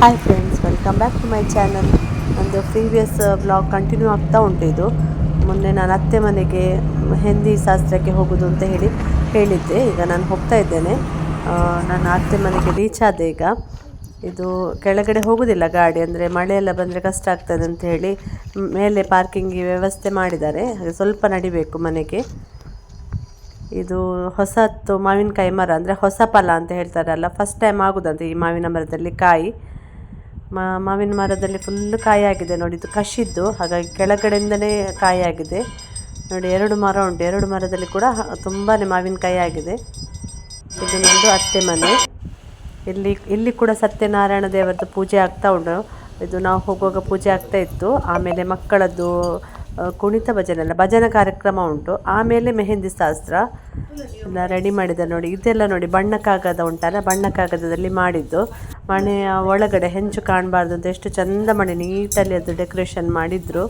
Hi friends welcome back to my channel ನಂದು previous blog continue ಆಗ್ತಾ ಉಂಟು ಇದು. ಮೊನ್ನೆ ನಾನು ಅತ್ತೆ ಮನೆಗೆ ಹೆಂದಿ ಶಾಸ್ತ್ರಕ್ಕೆ ಹೋಗೋದು ಅಂತ ಹೇಳಿ ಹೇಳಿದ್ದೆ. ಈಗ ನಾನು ಹೋಗ್ತಾ ಇದ್ದೇನೆ. ನಾನು ಅತ್ತೆ ಮನೆಗೆ ರೀಚ್ ಆದೆ ಈಗ. ಇದು ಕೆಳಗಡೆ ಹೋಗೋದಿಲ್ಲ ಗಾಡಿ, ಅಂದರೆ ಮಳೆಯೆಲ್ಲ ಬಂದರೆ ಕಷ್ಟ ಆಗ್ತದೆ ಅಂತ ಹೇಳಿ ಮೇಲೆ ಪಾರ್ಕಿಂಗ್ ವ್ಯವಸ್ಥೆ ಮಾಡಿದ್ದಾರೆ. ಸ್ವಲ್ಪ ನಡಿಬೇಕು ಮನೆಗೆ. ಇದು ಹೊಸತ್ತು ಮಾವಿನಕಾಯಿ ಮರ, ಅಂದರೆ ಹೊಸ ಫಲ ಅಂತ ಹೇಳ್ತಾರಲ್ಲ ಫಸ್ಟ್ ಟೈಮ್ ಆಗೋದಂತೆ ಈ ಮಾವಿನ ಮರದಲ್ಲಿ ಕಾಯಿ. ಮಾವಿನ ಮರದಲ್ಲಿ ಫುಲ್ ಕಾಯಿ ಆಗಿದೆ ನೋಡಿ, ಇದು ಕಷಿದ್ದು, ಹಾಗಾಗಿ ಕೆಳಗಡೆಯಿಂದನೇ ಕಾಯಿ ನೋಡಿ, ಎರಡು ಮರ ಉಂಟು, ಎರಡು ಮರದಲ್ಲಿ ಕೂಡ ತುಂಬಾ ಮಾವಿನಕಾಯಿ ಆಗಿದೆ. ಇದು ನಮ್ಮದು ಅತ್ತೆ ಮನೆ. ಇಲ್ಲಿ ಇಲ್ಲಿ ಕೂಡ ಸತ್ಯನಾರಾಯಣ ದೇವರದ್ದು ಪೂಜೆ ಆಗ್ತಾ ಉಂಟು. ಇದು ನಾವು ಹೋಗುವಾಗ ಪೂಜೆ ಆಗ್ತಾ ಇತ್ತು. ಆಮೇಲೆ ಮಕ್ಕಳದ್ದು ಕುಣಿತ ಭಜನೆ ಅಲ್ಲ, ಭಜನಾ ಕಾರ್ಯಕ್ರಮ ಉಂಟು. ಆಮೇಲೆ ಮೆಹಂದಿ ಶಾಸ್ತ್ರ ಎಲ್ಲ ರೆಡಿ ಮಾಡಿದ ನೋಡಿ, ಇದೆಲ್ಲ ನೋಡಿ, ಬಣ್ಣ ಕಾಗದ ಉಂಟಲ್ಲ, ಬಣ್ಣ ಕಾಗದದಲ್ಲಿ ಮಾಡಿದ್ದು. ಮನೆಯ ಒಳಗಡೆ ಹೆಂಚು ಕಾಣಬಾರ್ದು ಅಂತ ಎಷ್ಟು ಚಂದ ಮಾಡಿ ನೀಟಲ್ಲಿ ಅದು ಡೆಕೋರೇಷನ್ ಮಾಡಿದ್ರು.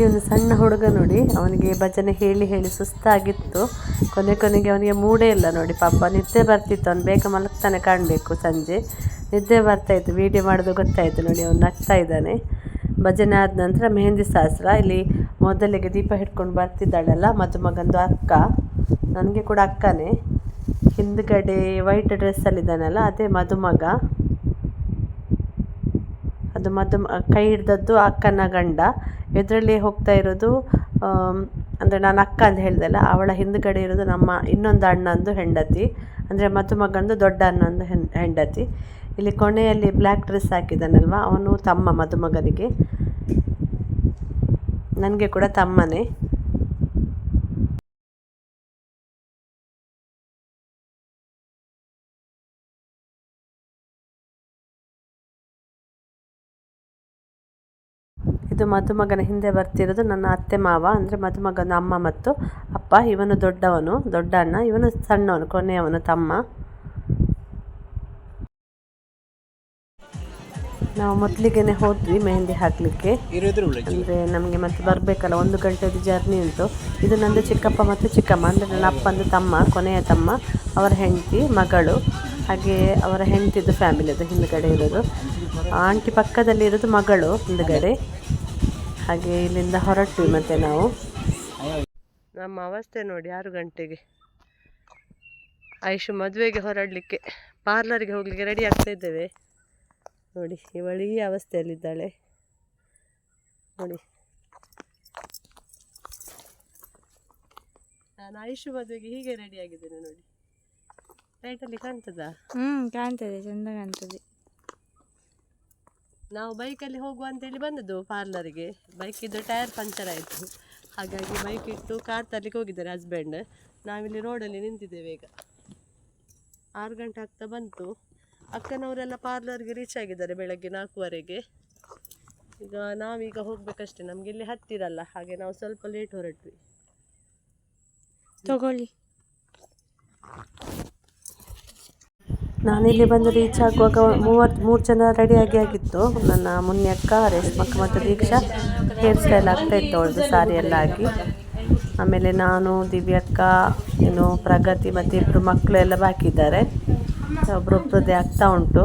ಇಲ್ಲಿ ಒಂದು ಸಣ್ಣ ಹುಡುಗ ನೋಡಿ, ಅವನಿಗೆ ಭಜನೆ ಹೇಳಿ ಹೇಳಿ ಸುಸ್ತಾಗಿತ್ತು. ಕೊನೆ ಕೊನೆಗೆ ಅವನಿಗೆ ಮೂಡೇ ಇಲ್ಲ ನೋಡಿ, ಪಾಪ ನಿದ್ದೆ ಬರ್ತಿತ್ತು, ಅವನು ಬೇಗ ಮಲಗ್ತಾನೆ ಕಾಣಬೇಕು ಸಂಜೆ. ನಿದ್ದೆ ಬರ್ತಾ ಇತ್ತು ವಿಡಿಯೋ ಮಾಡೋದು ಗೊತ್ತಾಯಿತು ನೋಡಿ, ಅವನು ನಗ್ತಾ ಇದ್ದಾನೆ. ಭಜನೆ ಆದ ನಂತರ ಮೆಹಂದಿ ಶಾಸ್ತ್ರ, ಇಲ್ಲಿ ಮೊದಲಿಗೆ ದೀಪ ಹಿಡ್ಕೊಂಡು ಬರ್ತಿದ್ದಾಳಲ್ಲ, ಮದುಮಗಂದು ಅಕ್ಕ. ನನಗೆ ಕೂಡ ಅಕ್ಕನೇ. ಹಿಂದ್ಗಡೆ ವೈಟ್ ಡ್ರೆಸ್ಸಲ್ಲಿದ್ದಾನಲ್ಲ ಅದೇ ಮದುಮಗ. ಅದು ಮದ್ದು ಕೈ ಹಿಡ್ದದ್ದು ಅಕ್ಕನ ಗಂಡ. ಇದರಲ್ಲಿ ಹೋಗ್ತಾ ಇರೋದು ಅಂದರೆ ನಾನು ಅಕ್ಕ ಅಂತ ಹೇಳ್ದಲ್ಲ, ಅವಳ ಹಿಂದುಗಡೆ ಇರೋದು ನಮ್ಮ ಇನ್ನೊಂದು ಅಣ್ಣಂದು ಹೆಂಡತಿ. ಅಂದರೆ ಮದುಮಗಂದು ದೊಡ್ಡ ಅಣ್ಣಂದು ಹೆಂಡತಿ. ಇಲ್ಲಿ ಕೊನೆಯಲ್ಲಿ ಬ್ಲ್ಯಾಕ್ ಡ್ರೆಸ್ ಹಾಕಿದ್ದಾನಲ್ವ, ಅವನು ತಮ್ಮ ಮದುಮಗನಿಗೆ. ನನಗೆ ಕೂಡ ತಮ್ಮನೇ. ಇದು ಮದುಮಗನ ಹಿಂದೆ ಬರ್ತಿರೋದು ನನ್ನ ಅತ್ತೆ ಮಾವ ಅಂದರೆ ಮದುಮಗನ ಅಮ್ಮ ಮತ್ತು ಅಪ್ಪ. ಇವನು ದೊಡ್ಡವನು ದೊಡ್ಡ ಅಣ್ಣ. ಇವನು ಸಣ್ಣವನು ಕೊನೆಯವನು ತಮ್ಮ. ನಾವು ಮೊದಲಿಗೆನೆ ಹೋದ್ವಿ ಮೆಹಂದಿ ಹಾಕಲಿಕ್ಕೆ. ಅಂದರೆ ನಮಗೆ ಮತ್ತೆ ಬರಬೇಕಲ್ಲ ಒಂದು ಗಂಟೆದು ಜರ್ನಿ ಉಂಟು. ಇದು ನಂದು ಚಿಕ್ಕಪ್ಪ ಮತ್ತು ಚಿಕ್ಕಮ್ಮ ಅಂದರೆ ನನ್ನ ಅಪ್ಪಂದು ತಮ್ಮ ಕೊನೆಯ ತಮ್ಮ ಅವರ ಹೆಂಡತಿ ಮಗಳು ಹಾಗೆ ಅವರ ಹೆಂಡತಿದ್ದು ಫ್ಯಾಮಿಲಿ ಅದು ಹಿಂದುಗಡೆ ಇರೋದು. ಆಂಟಿ ಪಕ್ಕದಲ್ಲಿ ಇರೋದು ಮಗಳು ಹಿಂದ್ಗಡೆ. ಹಾಗೆ ಇಲ್ಲಿಂದ ಹೊರಟ್ವಿ ಮತ್ತೆ ನಾವು. ನಮ್ಮ ಅವಸ್ಥೆ ನೋಡಿ ಆರು ಗಂಟೆಗೆ. ಆಯುಷು ಮದುವೆಗೆ ಹೊರಡಲಿಕ್ಕೆ ಪಾರ್ಲರ್ಗೆ ಹೋಗಲಿಕ್ಕೆ ರೆಡಿ ಆಗ್ತಾ ಇದ್ದೇವೆ. ನೋಡಿ ಇವಳು ಈ ಅವಸ್ಥೆಯಲ್ಲಿದ್ದಾಳೆ. ನೋಡಿ. ನಾನು ಆಯುಷು ಮದುವೆಗೆ ಹೀಗೆ ರೆಡಿ ಆಗಿದ್ದೇನೆ ನೋಡಿ. ಲೈಟಲ್ಲಿ ಕಾಣ್ತದಾ? ಹ್ಮ್ ಕಾಣ್ತದೆ ಚಂದ ಕಾಣ್ತದೆ. ನಾವು ಬೈಕಲ್ಲಿ ಹೋಗುವ ಅಂತೇಳಿ ಬಂದದ್ದು ಪಾರ್ಲರ್ಗೆ ಬೈಕಿದ್ದು ಟೈರ್ ಪಂಚರ್ ಆಯಿತು. ಹಾಗಾಗಿ ಬೈಕ್ ಇಟ್ಟು ಕಾರ್ ತರಲಿಕ್ಕೆ ಹೋಗಿದ್ದಾರೆ ಹಸ್ಬೆಂಡ್ ನಾವಿಲ್ಲಿ ರೋಡಲ್ಲಿ ನಿಂತಿದ್ದೇವೆ ಈಗ. ಆರು ಗಂಟೆ ಆಗ್ತಾ ಬಂತು. ಅಕ್ಕನವರೆಲ್ಲ ಪಾರ್ಲರ್ಗೆ ರೀಚ್ ಆಗಿದ್ದಾರೆ ಬೆಳಗ್ಗೆ ನಾಲ್ಕೂವರೆಗೆ. ಈಗ ನಾವೀಗ ಹೋಗ್ಬೇಕಷ್ಟೇ, ನಮ್ಗೆ ಇಲ್ಲಿ ಹತ್ತಿರಲ್ಲ, ಹಾಗೆ ನಾವು ಸ್ವಲ್ಪ ಲೇಟ್ ಹೊರಟ್ವಿ. ತಗೊಳ್ಳಿ. ನಾನಿಲ್ಲಿ ಬಂದು ರೀಚ್ ಆಗುವಾಗ ಮೂವತ್ತು, ಮೂರು ಜನ ರೆಡಿಯಾಗಿ ಆಗಿತ್ತು. ನನ್ನ ಮುನ್ಯಕ್ಕ ರೇಷ್ಮಕ್ಕ ಮತ್ತು ದೀಕ್ಷಾ ಹೇರ್ ಸ್ಟೈಲ್ ಆಗ್ತಾ ಇತ್ತು ಅವಳದು ಸಾರಿ ಎಲ್ಲ ಆಗಿ. ಆಮೇಲೆ ನಾನು ದಿವ್ಯಕ್ಕ ಇನ್ನು ಪ್ರಗತಿ ಮತ್ತು ಇಬ್ಬರು ಮಕ್ಕಳು ಎಲ್ಲ ಬಾಕಿದ್ದಾರೆ. ಒಬ್ಬರೊಬ್ಬರದೇ ಆಗ್ತಾ ಉಂಟು.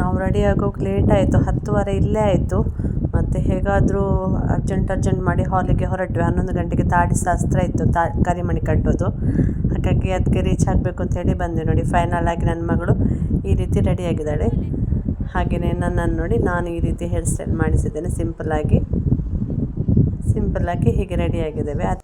ನಾವು ರೆಡಿ ಆಗೋಕೆ ಲೇಟ್ ಆಯಿತು, ಹತ್ತುವರೆ ಇಲ್ಲೇ ಆಯಿತು. ಮತ್ತು ಹೇಗಾದರೂ ಅರ್ಜೆಂಟ್ ಅರ್ಜೆಂಟ್ ಮಾಡಿ ಹಾಲಿಗೆ ಹೊರಟ್ವಿ. ಹನ್ನೊಂದು ಗಂಟೆಗೆ ತಾಡಿ ಶಾಸ್ತ್ರ ಇತ್ತು, ತಾ, ಕರಿಮಣಿ ಕಟ್ಟೋದು. ಹಾಗಾಗಿ ಅದಕ್ಕೆ ರೀಚ್ ಆಗಬೇಕು ಅಂತ ಹೇಳಿ ಬಂದೆ ನೋಡಿ. ಫೈನಲ್ ಆಗಿ ನನ್ನ ಮಗಳು ಈ ರೀತಿ ರೆಡಿಯಾಗಿದ್ದಾಳೆ ಹಾಗೆಯೇ ನನ್ನನ್ನು ನೋಡಿ ನಾನು ಈ ರೀತಿ ಹೇರ್ ಸ್ಟೈಲ್ ಮಾಡಿಸಿದ್ದೇನೆ. ಸಿಂಪಲ್ಲಾಗಿ ಸಿಂಪಲ್ಲಾಗಿ ಹೀಗೆ ರೆಡಿಯಾಗಿದ್ದೇವೆ ಅದು